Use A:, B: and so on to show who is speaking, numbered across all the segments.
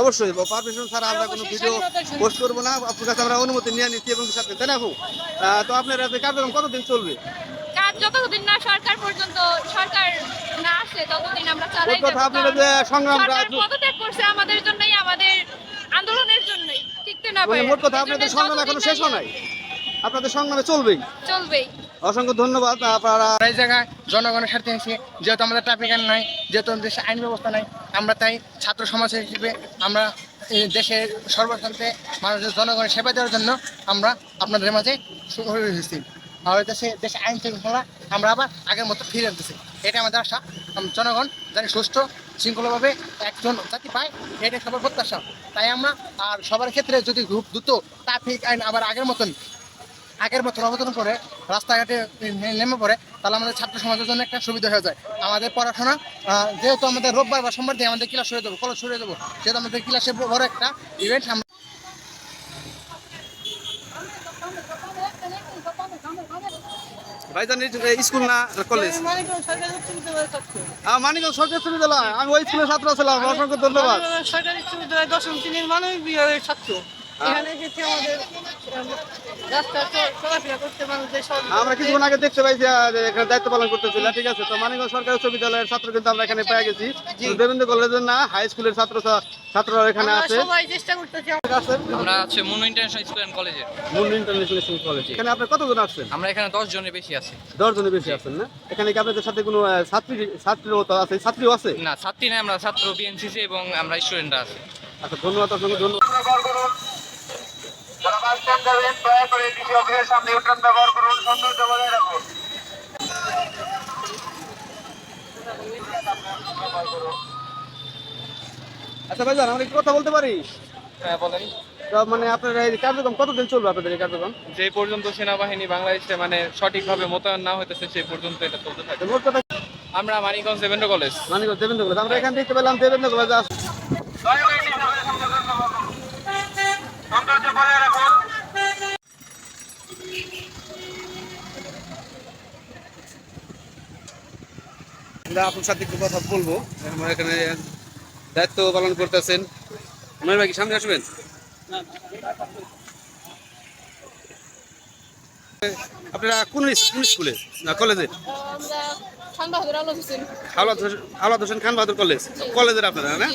A: অবশ্যই পারমিশন ছাড়া আমরা কোনো ভিডিও পোস্ট করব না। আপনার কাছে আমরা অনুমতি নিয়ে নিচ্ছি এবং সাথে তাই না তো আপনার কার্যক্রম কতদিন চলবে?
B: কাজ যতদিন না সরকার পর্যন্ত সরকার না আসে ততদিন আমরা চালাই
A: কথা আপনারা যে সংগ্রামটা
B: পদত্যাগ করছে আমাদের জন্যই আমাদের আন্দোলনের জন্যই। টিকতে না
A: মানে মোট কথা আপনাদের সংগ্রাম
B: এখনও
A: শেষ হয় নাই? আপনাদের সংগ্রামে চলবেই?
B: চলবেই।
A: অসংখ্য ধন্যবাদ, আপনারা
C: এই জায়গায় জনগণের স্বার্থে এসে যেহেতু আমাদের ট্রাফিক আইন নাই, যেহেতু আমাদের দেশে আইন ব্যবস্থা নাই, আমরা তাই ছাত্র সমাজ হিসেবে আমরা দেশের সর্বস্বার্থে মানুষের জনগণের সেবা দেওয়ার জন্য আমরা আপনাদের মাঝে হয়েছি আর দেশে দেশে আইন শৃঙ্খলা আমরা আবার আগের মতো ফিরে আনতেছি। এটা আমাদের আশা। জনগণ জানি সুষ্ঠু, শৃঙ্খলাভাবে একজন জাতি পায় এটা সবার প্রত্যাশা। তাই আমরা আর সবার ক্ষেত্রে যদি দ্রুত ট্রাফিক আইন আবার আগের মতন আগের মতো অবতরণ করে রাস্তাঘাটে নেমে পড়ে তাহলে আমাদের ছাত্র সমাজের জন্য একটা সুবিধা হয়ে যায়। আমাদের পড়াশোনা যেহেতু আমাদের রোববার বা সোমবার দিয়ে আমাদের ক্লাস হয়ে যাব কলেজ শুরু হয়ে যাব যেহেতু আমাদের ক্লাসে বড় একটা ইভেন্ট আমরা
A: ভাইজান স্কুল না কলেজ? মানিকগঞ্জ সরকারি বিশ্ববিদ্যালয় আমি ওই স্কুলের ছাত্র ছিলাম অসংখ্য ধন্যবাদ।
D: সরকারি বিশ্ববিদ্যালয় দশম শ্রেণির মানবিক বিভাগের ছাত্র।
A: আমরা কিছুক্ষণ আগে দেখতে পাইছি যে এখানে দায়িত্ব পালন করতেছিল ঠিক আছে তো মানিকগঞ্জ সরকারি উচ্চ বিদ্যালয়ের ছাত্র কিন্তু আমরা এখানে পেয়ে গেছি। দেবেন্দ্র কলেজের না হাই স্কুলের ছাত্র ছাত্ররা এখানে আছে।
D: সবাই চেষ্টা করতেছি।
E: আমরা moon international school
A: international school college. এখানে আপনি কতজন আসছেন?
E: আমরা এখানে দশ জনের বেশি আছি।
A: জনের বেশি আছেন না? এখানে কি আপনাদের সাথে কোনো ছাত্রী ছাত্রীও তো আছে ছাত্রীও আছে?
E: না ছাত্রী নয় আমরা ছাত্র বিএনসিসি এবং আমরা স্টুডেন্টরা আছি।
A: আচ্ছা ধন্যবাদ। আচ্ছা ভাইজান আমরা একটু কথা বলতে পারি?
F: হ্যাঁ বলেন।
A: মানে আপনার এই কার্যক্রম কতদিন চলবে আপনাদের এই কার্যক্রম?
F: যে পর্যন্ত সেনাবাহিনী বাংলাদেশে মানে সঠিকভাবে মোতায়েন না হইতেছে সেই পর্যন্ত এটা চলতে থাকে
A: মোট কথা
F: আমরা মানিকগঞ্জ দেবেন্দ্র কলেজ।
A: মানিকগঞ্জ দেবেন্দ্র কলেজ। আমরা এখান দেখতে পেলাম দেবেন্দ্র কলেজ। আস আমরা আপনার সাথে একটু কথা বলব। আমরা এখানে দায়িত্ব পালন করতেছেন। মনির ভাই কি সামনে আসবেন? আপনারা কোন স্কুলে? না কলেজে?
B: আমরা খান বাহাদুর আলো হোসেন
A: আওলাদ হোসেন খান বাহাদুর কলেজ। কলেজের আপনারা না।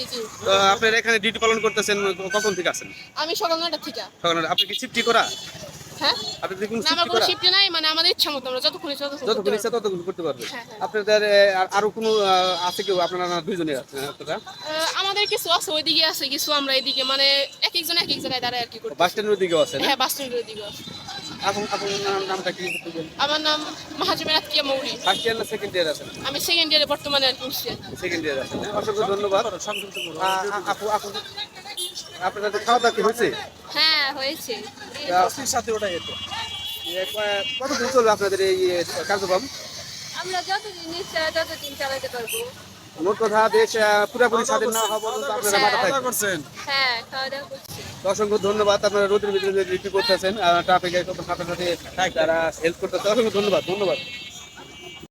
A: তো আপনারা এখানে ডিউটি পালন করতেছেন কখন থেকে আছেন?
B: আমি সকাল নয়টা থেকে।
A: তখন আপনি কি শিফটি করা?
B: হ্যাঁ? আমার কোনো শিফট নাই মানে আমাদের ইচ্ছা মতো আমরা যতক্ষণ ইচ্ছা
A: যতক্ষণ ইচ্ছা ততক্ষণ করতে পারবেন
B: হ্যাঁ, হ্যাঁ।
A: আপনাদের আরও কোনো আছে কেউ? আপনারা দুইজনে আছেন আপনারা?
B: আমাদের কিছু আছে ওইদিকে আছে কিছু আমরা এদিকে মানে এক একজন এক এক জায়গায় দাঁড়ায় আর কি করতে
A: বাস স্ট্যান্ডের দিকেও আছে
B: হ্যাঁ বাস স্ট্যান্ডের আছে। আমার নাম মৌরি।
A: ফার্স্ট ইয়ার না সেকেন্ড ইয়ার আছেন?
B: আমি সেকেন্ড ইয়ারে বর্তমানে আর।
A: সেকেন্ড ইয়ার আছেন অসংখ্য ধন্যবাদ। আপু আপু আপনাদের খাওয়া দাওয়া কি হয়েছে?
B: হ্যাঁ হয়েছে।
A: সাথে ওটাই কতদিন চলবে আপনাদের এই কার্যক্রম?
B: আমরা যতদিন ইচ্ছা ততদিন চালাতে পারব।
A: মোট কথা দেশ পুরোপুরি স্বাধীন না হওয়া পর্যন্ত আপনারা মাথা থাকবেন।
B: হ্যাঁ খাওয়া দাওয়া করছি
A: অসংখ্য ধন্যবাদ আপনারা রোদের ভিতরে ডিউটি করতেছেন ট্রাফিকের সাথে সাথে তারা হেল্প করতেছে অসংখ্য ধন্যবাদ ধন্যবাদ।